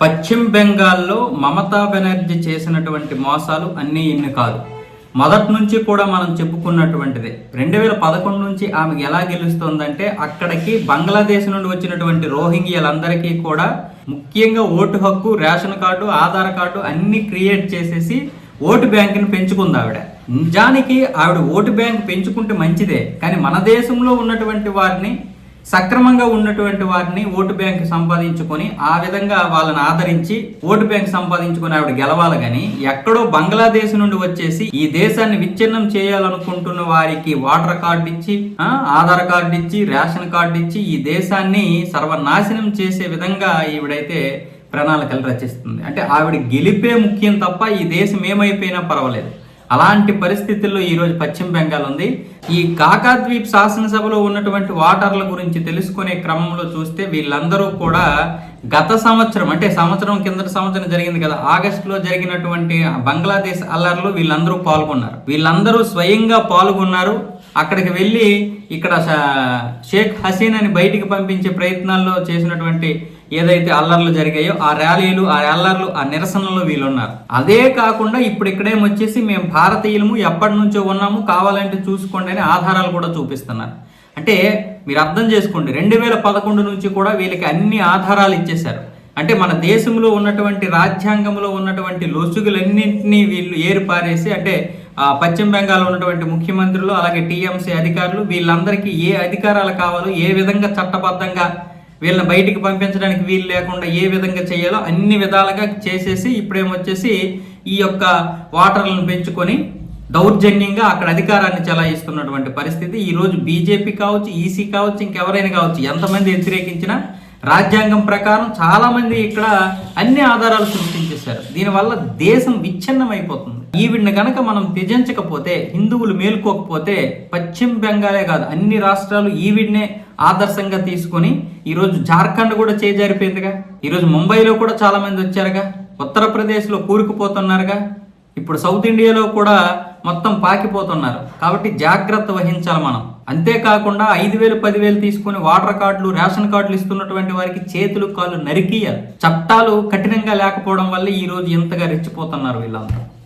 పశ్చిమ బెంగాల్లో మమతా బెనర్జీ చేసినటువంటి మోసాలు అన్నీ ఇన్ని కాదు. మొదటి నుంచి కూడా మనం చెప్పుకున్నటువంటిదే. రెండు వేల పదకొండు నుంచి ఆమె ఎలా గెలుస్తోందంటే అక్కడికి బంగ్లాదేశ్ నుండి వచ్చినటువంటి రోహింగ్యలందరికీ కూడా ముఖ్యంగా ఓటు హక్కు రేషన్ కార్డు ఆధార్ కార్డు అన్ని క్రియేట్ చేసేసి ఓటు బ్యాంకుని పెంచుకుంది ఆవిడ. నిజానికి ఆవిడ ఓటు బ్యాంక్ పెంచుకుంటే మంచిదే కానీ మన దేశంలో ఉన్నటువంటి వారిని సక్రమంగా ఉన్నటువంటి వారిని ఓటు బ్యాంక్ సంపాదించుకొని ఆ విధంగా వాళ్ళని ఆదరించి ఓటు బ్యాంక్ సంపాదించుకొని ఆవిడ గెలవాలి కానీ ఎక్కడో బంగ్లాదేశ్ నుండి వచ్చేసి ఈ దేశాన్ని విచ్ఛిన్నం చేయాలనుకుంటున్న వారికి ఓటర్ కార్డు ఇచ్చి ఆధార్ కార్డు ఇచ్చి రేషన్ కార్డు ఇచ్చి ఈ దేశాన్ని సర్వనాశనం చేసే విధంగా ఈవిడైతే ప్రణాళికలు రచిస్తుంది. అంటే ఆవిడ గెలిపే ముఖ్యం తప్ప ఈ దేశం ఏమైపోయినా పర్వాలేదు. అలాంటి పరిస్థితుల్లో ఈరోజు పశ్చిమ బెంగాల్ ఉంది. ఈ కాకాద్వీప్ శాసనసభలో ఉన్నటువంటి ఓటర్ల గురించి తెలుసుకునే క్రమంలో చూస్తే వీళ్ళందరూ కూడా గత సంవత్సరం అంటే సంవత్సరం కిందటి సంవత్సరం జరిగింది కదా ఆగస్టులో జరిగినటువంటి బంగ్లాదేశ్ అల్లర్లో వీళ్ళందరూ పాల్గొన్నారు. వీళ్ళందరూ స్వయంగా పాల్గొన్నారు. అక్కడికి వెళ్ళి ఇక్కడ షా- షేక్ హసీనాని బయటికి పంపించే ప్రయత్నాల్లో చేసినటువంటి ఏదైతే అల్లర్లు జరిగాయో ఆ ర్యాలీలు ఆ అల్లర్లు ఆ నిరసనలు వీళ్ళు ఉన్నారు అదే కాకుండా ఇప్పుడు ఇక్కడేం వచ్చేసి మేము భారతీయులము ఎప్పటి నుంచో ఉన్నాము కావాలంటే చూసుకోండి అని ఆధారాలు కూడా చూపిస్తున్నారు. అంటే మీరు అర్థం చేసుకోండి రెండు వేల పదకొండు నుంచి కూడా వీళ్ళకి అన్ని ఆధారాలు ఇచ్చేశారు. అంటే మన దేశంలో ఉన్నటువంటి రాజ్యాంగంలో ఉన్నటువంటి లొసుగులన్నింటినీ వీళ్ళు ఏరిపారేసి అంటే పశ్చిమ బెంగాల్ ఉన్నటువంటి ముఖ్యమంత్రులు అలాగే టీఎంసీ అధికారులు వీళ్ళందరికీ ఏ అధికారాలు కావాలో ఏ విధంగా చట్టబద్ధంగా వీళ్ళని బయటికి పంపించడానికి వీలు లేకుండా ఏ విధంగా చేయాలో అన్ని విధాలుగా చేసేసి ఇప్పుడేమొచ్చేసి ఈ యొక్క వాటర్లను పెంచుకొని దౌర్జన్యంగా అక్కడ అధికారాన్ని చెలాయిస్తున్నటువంటి పరిస్థితి. ఈరోజు బీజేపీ కావచ్చు ఈసీ కావచ్చు ఇంకెవరైనా కావచ్చు ఎంతమంది వ్యతిరేకించినా రాజ్యాంగం ప్రకారం చాలామంది ఇక్కడ అన్ని ఆధారాలు సృష్టించేశారు. దీనివల్ల దేశం విచ్ఛిన్నం అయిపోతుంది ఈవిడ్ని కనుక మనం త్యజించకపోతే హిందువులు మేల్కోకపోతే పశ్చిమ బెంగాలే కాదు అన్ని రాష్ట్రాలు ఈవిడ్నే ఆదర్శంగా తీసుకొని ఈరోజు జార్ఖండ్ కూడా చేజారిపోయిందిగా ఈరోజు ముంబైలో కూడా చాలామంది వచ్చారుగా. ఉత్తరప్రదేశ్లో కూరుకుపోతున్నారుగా. ఇప్పుడు సౌత్ ఇండియాలో కూడా మొత్తం పాకిపోతున్నారు. కాబట్టి జాగ్రత్త వహించాలి మనం. అంతేకాకుండా ఐదు వేలు పదివేలు తీసుకుని వాటర్ కార్డులు రేషన్ కార్డులు ఇస్తున్నటువంటి వారికి చేతులు కాళ్ళు నరికియాలి చట్టాలు కఠినంగా లేకపోవడం వల్ల ఈరోజు ఇంతగా రెచ్చిపోతున్నారు వీళ్ళంతా.